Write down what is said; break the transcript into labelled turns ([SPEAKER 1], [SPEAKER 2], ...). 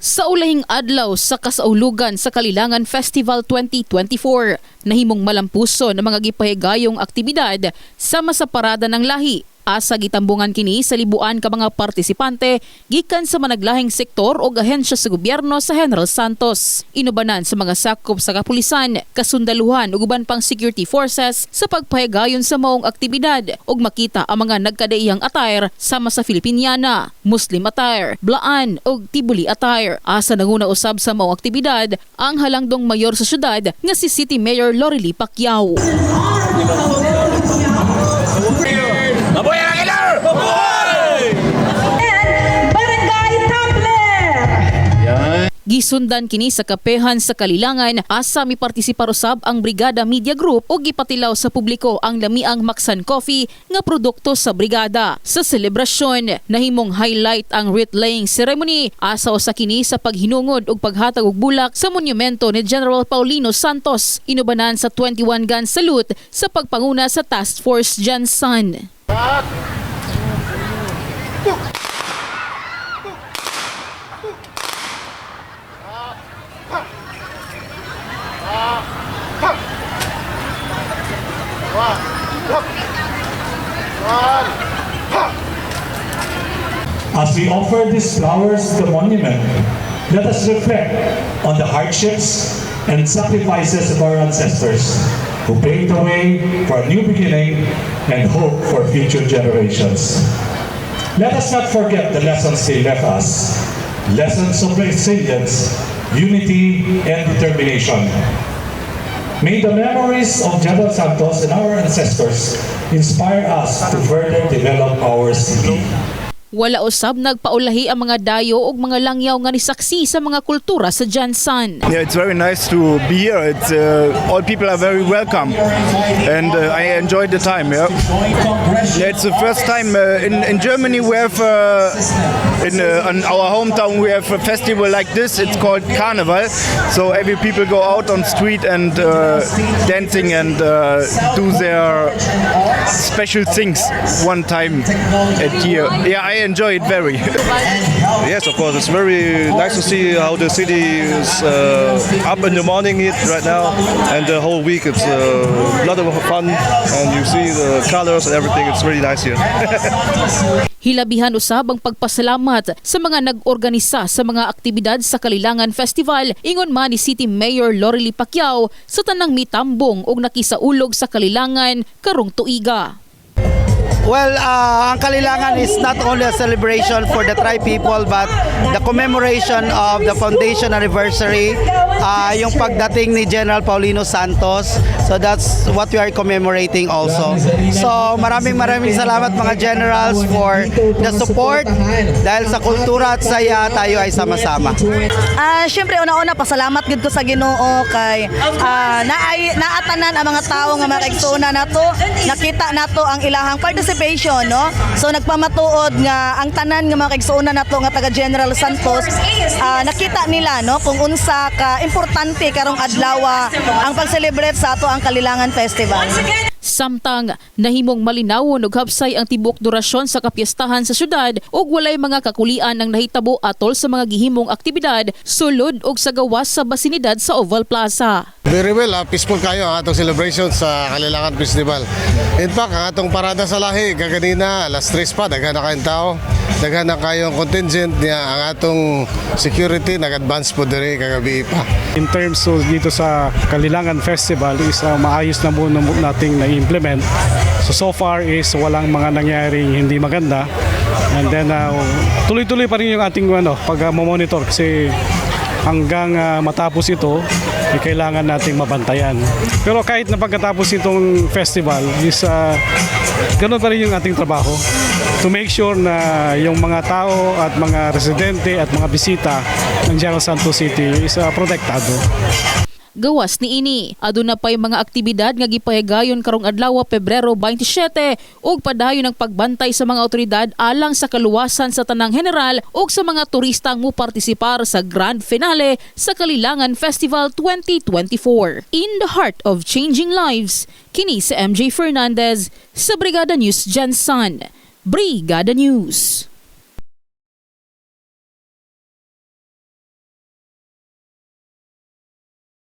[SPEAKER 1] Sa ulahing adlaw sa kasaulugan sa Kalilangan Festival 2024, nahimong malampuso ng mga gipahigayong aktibidad sama sa parada ng lahi. Asa gitambungan kini sa libuan ka mga partisipante gikan sa managlahing sektor o ahensya sa gobyerno sa General Santos. Inubanan sa mga sakop sa kapulisan, kasundaluhan ug uban pang security forces sa pagpahigayon sa maong aktibidad ug makita ang mga nagkadaiyang attire sama sa Filipiniana, Muslim attire, Blaan ug Tibuli attire. Asa nanguna usab sa maong aktibidad ang halangdong mayor sa syudad nga si City Mayor Lorely Pacquiao. Gisundan kini sa kapehan sa Kalilangan asa mi partisipar usab ang Brigada Media Group o gipatilaw sa publiko ang lamiang Maxan Coffee nga produkto sa brigada. Sa selebrasyon nahimong highlight ang wreath laying ceremony asa usa kini sa paghinungod ug paghatag og bulak sa monumento ni General Paulino Santos inubanan sa 21 gun salute sa pagpanguna sa Task Force Jansan.
[SPEAKER 2] As we offer these flowers to the monument, let us reflect on the hardships and sacrifices of our ancestors who paved the way for a new beginning and hope for future generations. Let us not forget the lessons they left us, lessons of resilience, unity, and determination. May the memories of General Santos and our ancestors inspire us to further develop our city.
[SPEAKER 1] Wala usab nagpaulahi ang mga dayo ug mga langyaw nga nisaksi sa mga kultura sa Jansan.
[SPEAKER 3] Yeah, it's very nice to be here. It's uh, all people are very welcome, and uh, I enjoyed the time. Yeah, yeah it's the first time uh, in in Germany we have uh, in, uh, in our hometown we have a festival like this. It's called Carnival. So every people go out on street and uh, dancing and uh, do their special things one time a year. Yeah, I enjoy it very.
[SPEAKER 4] Yes, of course. It's very nice to see how the city is uh, up in the morning heat right now, and the whole week it's uh, a lot of fun, and you see the colors and everything. It's really nice here.
[SPEAKER 1] Hilabihan usab ang pagpasalamat sa mga nag-organisa sa mga aktibidad sa Kalilangan Festival ingon man ni City Mayor Lorely Pacquiao sa tanang mitambong og nakisaulog sa Kalilangan karong tuiga.
[SPEAKER 5] Well, uh, ang Kalilangan is not only a celebration for the tri people but the commemoration of the foundation anniversary, uh, yung pagdating ni General Paulino Santos. So that's what we are commemorating also. So maraming maraming salamat mga generals for the support dahil sa kultura at saya tayo ay sama-sama.
[SPEAKER 6] Ah, syempre una-una pasalamat gid ko sa Ginoo kay ah, naay naatanan ang mga tawo nga makaigsoona nato, nakita nato ang ilahang participation, no? So nagpamatuod nga ang tanan nga mga kaigsoona nato nga taga General Santos, ah, nakita nila no kung unsa ka importante karong adlaw ang pag-celebrate sa ato ang Kalilangan Festival.
[SPEAKER 1] Samtang nahimong malinawon ug hapsay ang tibok durasyon sa kapiestahan sa syudad ug walay mga kakulian ang nahitabo atol sa mga gihimong aktibidad sulod og sa gawas sa basinidad sa Oval Plaza.
[SPEAKER 7] Very well, ah, peaceful kayo ang atong celebration sa Kalilangan Festival. In fact, ang atong parada sa lahi, kaganina, alas 3 pa, daghan na kayong tao, daghan na kayong contingent niya, ang atong security, nag-advance po diri kagabi pa.
[SPEAKER 8] In terms of dito sa Kalilangan Festival is uh, maayos na muna nating na-implement. So so far is walang mga nangyaring hindi maganda. And then uh, tuloy-tuloy pa rin yung ating ano, pag-monitor kasi hanggang uh, matapos ito, eh, kailangan nating mabantayan. Pero kahit na pagkatapos itong festival is uh, ganun pa rin yung ating trabaho to make sure na yung mga tao at mga residente at mga bisita ng General Santos City is uh, protektado.
[SPEAKER 1] Gawas ni ini, aduna pay mga aktibidad nga gipahigayon karong adlaw Pebrero 27 ug padayon ang pagbantay sa mga otoridad alang sa kaluwasan sa tanang general ug sa mga turistang mo partisipar sa grand finale sa Kalilangan Festival 2024. In the heart of changing lives, kini si MJ Fernandez sa Brigada News Jansan. Brigada News.